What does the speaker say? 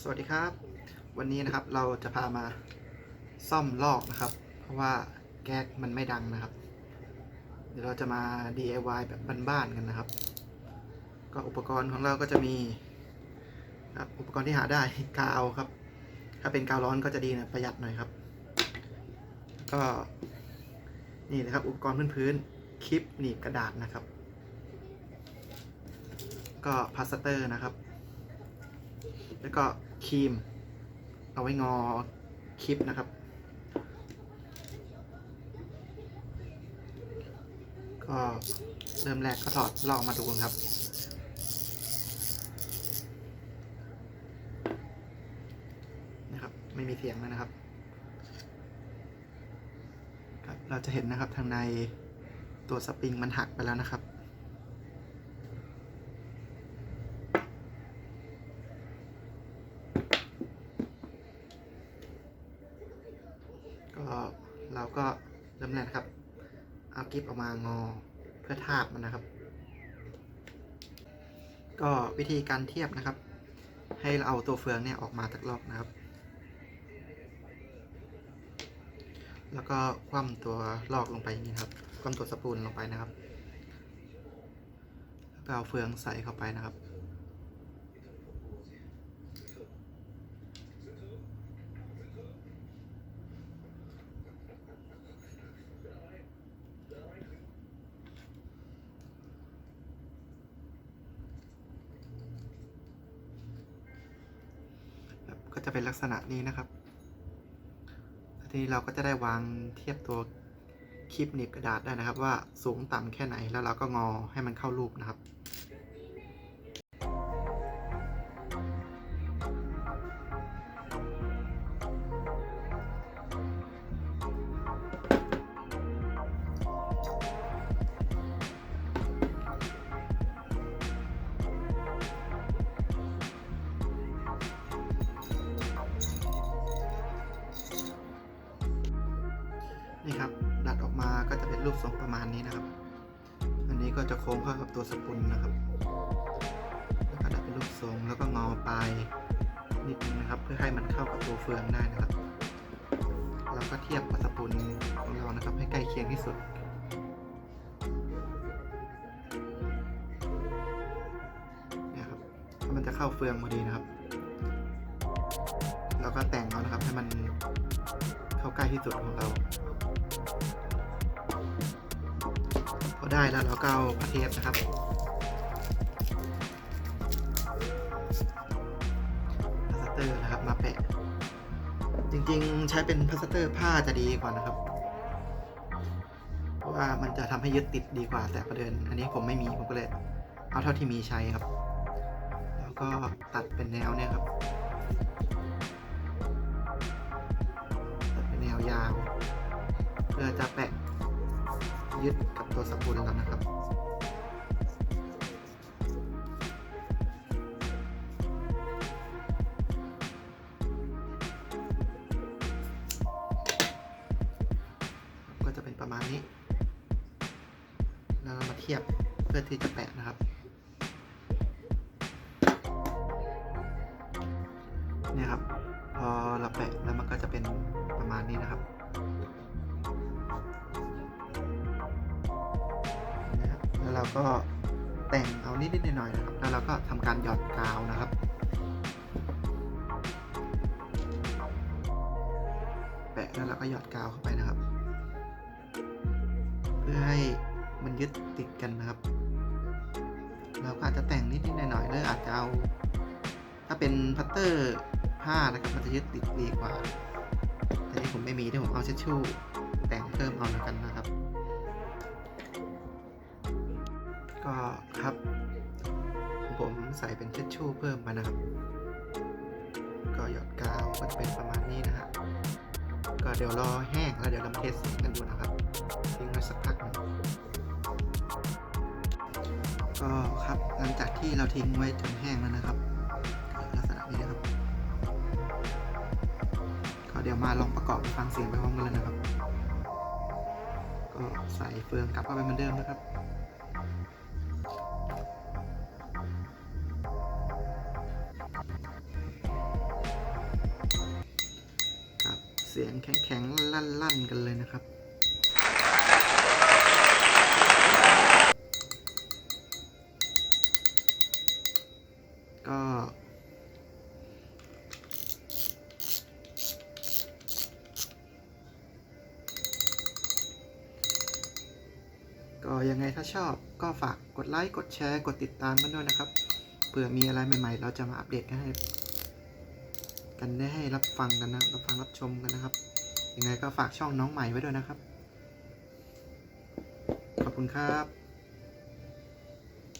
สวัสดีครับ วันนี้นะครับเราจะพามาซ่อมลอกนะครับ เพราะว่าแก๊สมันไม่ดังนะครับ เดี๋ยวเราจะมา DIY แบบบ้านๆกันนะครับ ก็อุปกรณ์ของเราก็จะมีครับอุปกรณ์ที่หาได้กาวครับ ถ้าเป็นกาวร้อนก็จะดีนะประหยัดหน่อยครับ ก็นี่นะครับอุปกรณ์พื้นๆคลิปหนีบกระดาษนะครับ ก็พลาสเตอร์นะครับ แล้วก็ ครีม เอาไว้งอคลิปนะครับ ก็เริ่มแรกก็ถอดลอกมาดูกันครับ นะครับ ไม่มีเสียงแล้วนะครับครับ เราจะเห็นนะครับทางในตัวสปริงมันหักไปแล้วนะครับ ก็เราก็เริ่มแรกครับ เอากิฟออกมางอเพื่อทาบมันนะครับ ก็วิธีการเทียบนะครับ ให้เราเอาตัวเฟืองเนี่ยออกมาจากลอกนะครับ แล้วก็คว่ำตัวลอกลงไปอย่างนี้ครับคว่ำตัวสปูลลงไปนะครับแล้วก็เอาเฟืองใส่เข้าไปนะครับ ครับก็จะ เป็นลักษณะนี้นะครับทีนี้เราก็จะได้วางเทียบตัวคลิปหนีบกระดาษได้นะครับ ว่าสูงต่ำแค่ไหนแล้วเราก็งอให้มันเข้ารูปนะครับ นี่ครับดัดออกมาก็จะเป็นรูปทรงประมาณนี้นะครับ อันนี้ก็จะโค้งเข้ากับตัวสปุลนะครับแล้วก็ดัดเป็นรูปทรงแล้วก็งอปลายนิดนึงนะครับ เพื่อให้มันเข้ากับตัวเฟืองได้นะครับ เราก็เทียบกับสปุลของเรานะครับ ให้ใกล้เคียงที่สุดนี่ครับถ้ามันจะเข้าเฟืองพอดีนะครับเราก็แต่งเอานะครับให้มันเข้าใกล้ที่สุดของเรา ได้แล้วเราก็เอาผ้าเทปนะครับพลาสเตอร์นะครับมาแปะ จริงๆใช้เป็นพลาสเตอร์ผ้าจะดีกว่านะครับ เพราะว่ามันจะทำให้ยึดติดดีกว่า แต่ประเด็นอันนี้ผมไม่มีผมก็เลยเอาเท่าที่มีใช้ครับ แล้วก็ตัดเป็นแนวเนี่ยครับตัดเป็นแนวยาวเพื่อจะแปะ ยึดกับตัวสปูลแล้วนะครับ ก็จะเป็นประมาณนี้ แล้วเรามาเทียบเพื่อที่จะแปะนะครับเนี่ยครับ พอเราแปะแล้วมันก็จะเป็นประมาณนี้นะครับ เราก็แต่งเอานิดๆหน่อยๆนะครับ แล้วเราก็ทำการหยอดกาวนะครับ แปะแล้วเราก็หยอดกาวเข้าไปนะครับ เพื่อให้มันยึดติดกันนะครับ เราก็อาจจะแต่งนิดๆหน่อยๆหรืออาจจะเอา ถ้าเป็นพัตเตอร์ผ้านะครับ มันจะยึดติดดีกว่า แต่นี่ผมไม่มีที่ผมเอาเช็ดชู่แต่งเพิ่มเอาแล้วกันนะครับ ก็ครับผมใส่เป็นเช็ดชู่เพิ่มมานะครับ ก็หยอดกาวก็จะเป็นประมาณนี้นะฮะก็เดี๋ยวรอแห้งแล้วเดี๋ยวเราเทสกันดูนะครับทิ้งไว้สักพักหนึงก็ครับหลังจากที่เราทิ้งไว้จนแห้งแล้วนะครับ ลักษณะนี้นะครับก็เดี๋ยวมาลองประกอบฟังเสียงไปพร้อมกันเลยนะครับ ก็ใส่เฟืองกลับเข้าไปเหมือนเดิมนะครับ เสียงแข็งๆ ลั่นๆ กันเลยนะครับ ก็ ก็ยังไงถ้าชอบก็ฝากกดไลค์ กดแชร์ กดติดตามกันด้วยนะครับ เผื่อมีอะไรใหม่ๆ เราจะมาอัปเดตกันให้ กันได้ให้รับฟังกันนะรับฟังรับชมกันนะครับยังไงก็ฝากช่องน้องใหม่ไว้ด้วยนะครับ ขอบคุณครับ